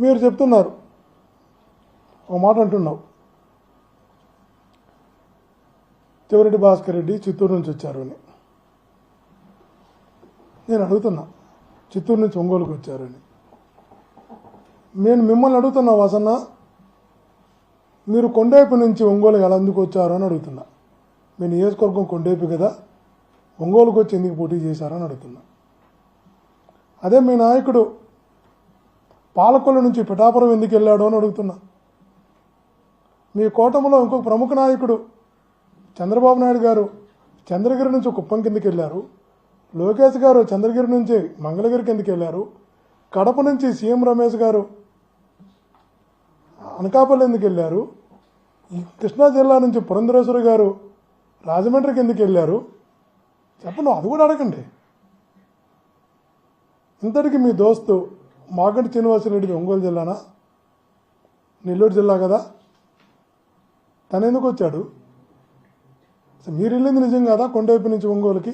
మీరు చెప్తున్నారు. ఒక మాట అంటున్నావు. చివరెడ్డి భాస్కర్ రెడ్డి చిత్తూరు నుంచి వచ్చారు అని. నేను అడుగుతున్నా చిత్తూరు నుంచి ఒంగోలుకు వచ్చారని నేను మిమ్మల్ని అడుగుతున్నా వాసన్న మీరు కొండేపు నుంచి ఒంగోలు ఎలా ఎందుకు వచ్చారు అని అడుగుతున్నా. మీ నియోజకవర్గం కొండేపు కదా ఒంగోలుకు వచ్చి ఎందుకు పోటీ చేశారని అడుగుతున్నా. అదే మీ నాయకుడు పాలకొల్లు నుంచి పిఠాపురం ఎందుకు వెళ్ళాడు అని అడుగుతున్నా. మీ కోటములో ఇంకొక ప్రముఖ నాయకుడు చంద్రబాబు నాయుడు గారు చంద్రగిరి నుంచి కుప్పం కిందకి వెళ్ళారు. లోకేష్ గారు చంద్రగిరి నుంచి మంగళగిరి కిందకి వెళ్ళారు. కడప నుంచి సీఎం రమేష్ గారు అనకాపల్లి ఎందుకు వెళ్ళారు? ఈ కృష్ణా జిల్లా నుంచి పురంధరేశ్వరి గారు రాజమండ్రికి ఎందుకు వెళ్ళారు. చెప్పండి అది కూడా అడగండి. ఇంతటికి మీ దోస్తు మాగంటి శ్రీనివాసరెడ్డిది ఒంగోలు జిల్లానా? నెల్లూరు జిల్లా కదా? తను ఎందుకు వచ్చాడు? అసలు మీరు వెళ్ళింది నిజం కదా కొండవైపు నుంచి ఒంగోలుకి?